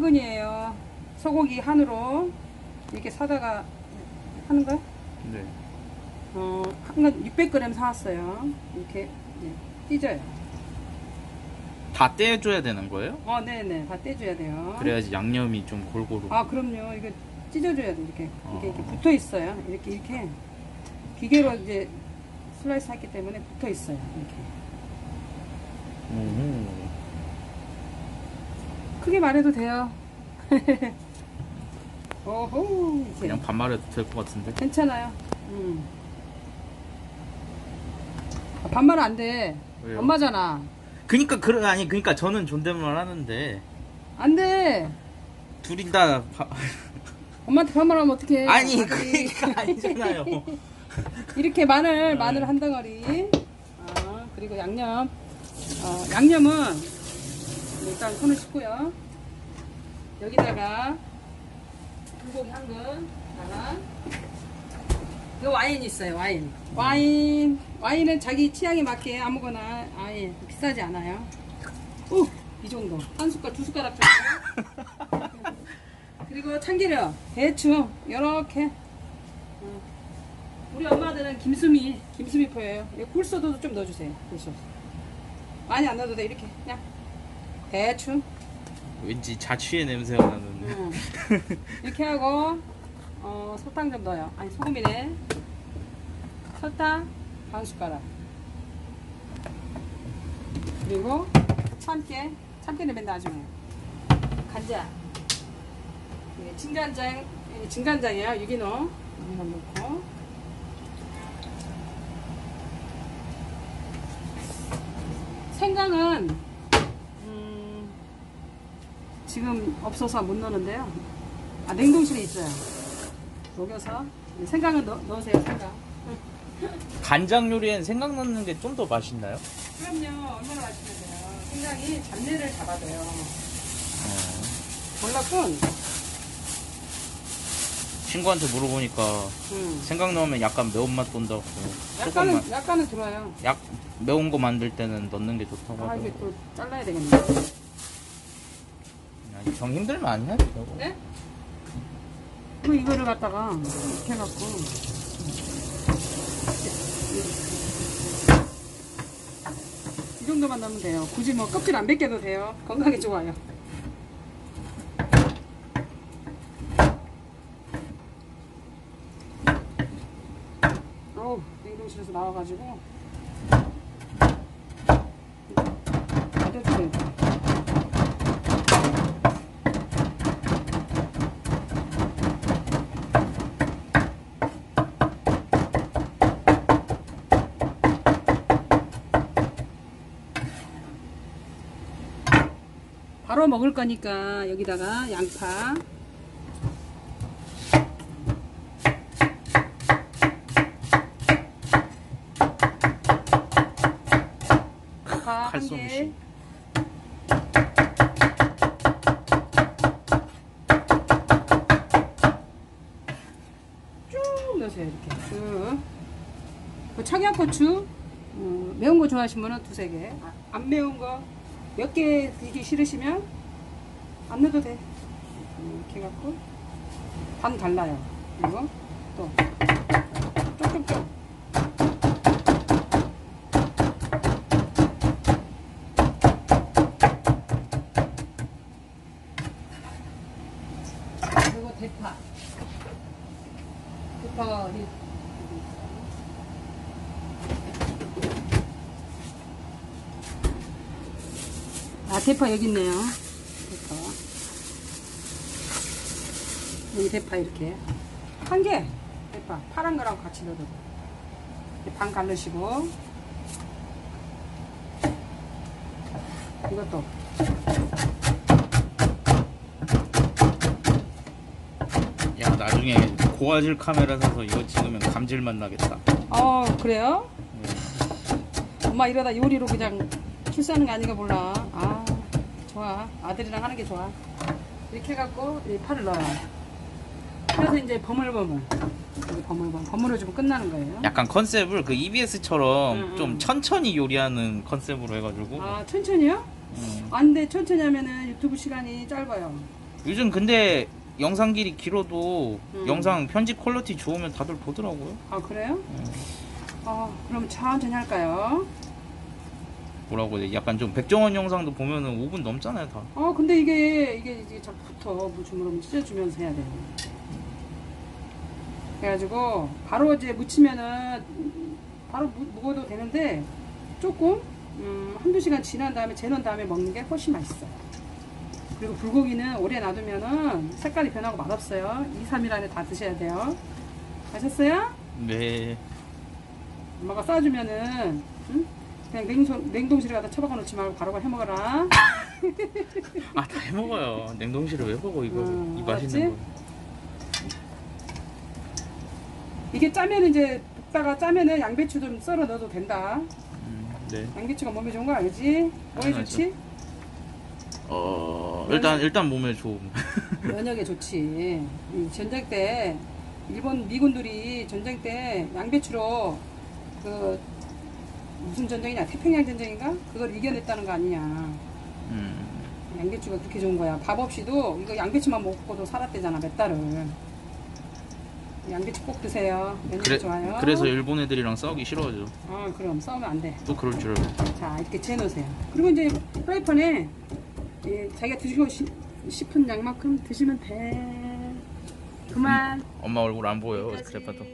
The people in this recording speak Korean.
한근이에요. 소고기 한우로 이렇게 사다가 하는 거야? 네. 어, 한근 600g 사왔어요. 이렇게 네, 찢어요. 다 떼줘야 되는 거예요? 어, 네네. 다 떼줘야 돼요. 그래야지 양념이 좀 골고루. 아, 그럼요. 이거 찢어줘야 돼. 이렇게. 이게 이렇게 어. 붙어 있어요. 이렇게, 이렇게. 기계로 이제 슬라이스 했기 때문에 붙어 있어요. 이렇게. 오. 크게 말해도 돼요. 오호. 이렇게. 그냥 반말해도 될 것 같은데. 괜찮아요. 음. 아, 반말은 안 돼. 왜요? 엄마잖아. 그니까 그러 아니 그니까 저는 존댓말 하는데 안 돼. 둘이 다 바... 엄마한테 반말하면 어떡해. 아니 아들이. 그게 아니잖아요. 이렇게 마늘, 네. 마늘 한 덩어리. 아, 그리고 양념. 어, 양념은 일단 손을 씻고요. 여기다가 불고기 한 근다가 이거 와인 있어요, 와인. 와인. 와인은 자기 취향에 맞게 아무거나 아예 비싸지 않아요. 오, 이 정도. 한 숟갈, 두 숟가락 정도. 그리고 참기름, 대추, 요렇게. 어. 우리 엄마들은 김수미, 김수미 포예요. 굴소도 좀 넣어주세요. 굴소. 많이 안 넣어도 돼. 이렇게 그냥 대충. 왠지 자취의 냄새가 나는데. 응. 이렇게 하고 어, 설탕 좀 넣어요. 아니 소금이네. 설탕 반 숟가락. 그리고 참깨. 참깨는 맨 나중에. 간장. 이게 진간장. 진간장이에요. 유기농. 유기농 넣고. 생강은 음, 지금 없어서 못 넣는데요. 아 냉동실에 있어요. 녹여서 생강은 넣, 넣으세요. 생강. 간장 요리엔 생강 넣는 게 좀 더 맛있나요? 그럼요. 얼마나 맛있는데요. 생강이 잡내를 잡아줘요. 어, 몰랐군. 친구한테 물어보니까 음. 생강 넣으면 약간 매운맛 돈다고 약간은 조금만 약간은 들어요. 약 매운 거 만들 때는 넣는 게 좋다고 아 이게 하더라고. 또 잘라야 되겠네. 아니, 정 힘들면 안 해도 되고. 네? 그 이거를 갖다가 이렇게 해갖고 이 정도만 넣으면 돼요. 굳이 뭐 껍질 안 벗겨도 돼요. 건강에 좋아요. 어우 냉동실에서 나와가지고 닫아주세요. 바로 먹을 거니까 여기다가 양파 양파 한 개, 칼솜씨. 쭉 넣으세요 이렇게 쭉. 그 청양고추 어, 매운 거 좋아하시는 분은 두세 개. 아, 안 매운 거 몇 개 드기 싫으시면 안 넣어도 돼. 이렇게 해갖고 반 달라요. 그리고 또 쪽쪽쪽. 그리고 대파. 대파가 어디? 어디 있어? 아, 대파 여기 있네요. 대파. 여기 대파 이렇게. 한 개. 대파. 파란 거랑 같이 넣어도 반 갈르시고. 이것도. 야 나중에 고화질 카메라 사서 이거 찍으면 감질맛 나겠다. 어, 그래요? 네. 엄마 이러다 요리로 그냥 출세하는 거 아닌가 몰라. 아, 좋아. 아들이랑 하는 게 좋아. 이렇게 해갖고 이 파를 넣어요. 그래서 이제 버물버물. 여기 버물버물. 버무려주면 끝나는 거예요. 약간 컨셉을 그 EBS처럼 응, 응. 좀 천천히 요리하는 컨셉으로 해가지고 아, 천천히요? 음. 안 돼, 천천히 하면은 유튜브 시간이 짧아요. 요즘 근데 영상 길이 길어도 음. 영상 편집 퀄리티 좋으면 다들 보더라고요. 아, 그래요? 음. 아, 그럼 천천히 할까요? 뭐라고 해야 돼? 약간 좀 백종원 영상도 보면은 5분 넘잖아요, 다. 어, 근데 이게, 이게, 이게 자꾸 붙어. 뭐 주무름 찢어주면서 해야 돼. 그래가지고, 바로 이제 묻히면은, 바로 무, 묵어도 되는데, 조금, 음, 한두 시간 지난 다음에, 재놓은 다음에 먹는 게 훨씬 맛있어요. 그리고 불고기는 오래 놔두면은 색깔이 변하고 맛없어요. 2, 3일 안에 다 드셔야 돼요. 아셨어요? 네. 엄마가 싸주면은, 응? 그냥 냉동, 냉동실에 갖다 처박아 놓지 말고 바로바로 해 먹어라. 아, 다 해먹어요. 냉동실에 왜 먹어, 이거. 음, 이 맛있는 알았지? 이게 짜면 이제 볶다가 짜면은 양배추 좀 썰어 넣어도 된다. 거. 음, 네. 양배추가 몸에 좋은 거 알지? 뭐에 당연하죠. 좋지? 어, 일단, 일단 몸에 좋음. 면역에 좋지. 이 전쟁 때 일본 미군들이 전쟁 때 양배추로 그 무슨 전쟁이냐 태평양 전쟁인가 그걸 이겨냈다는 거 아니냐. 음. 양배추가 그렇게 좋은 거야. 밥 없이도 이거 양배추만 먹고도 살았대잖아 몇 달을. 양배추 꼭 드세요. 면역 그래, 좋아요. 그래서 일본 애들이랑 싸우기 싫어하죠. 아 그럼 싸우면 안 돼. 또 그럴 줄 알고. 자 이렇게 재놓으세요. 그리고 이제 프라이팬에 예, 자기가 드시고 시- 싶은 양만큼 드시면 돼. 그만. 엄마 얼굴 안 보여. 그래 봐도.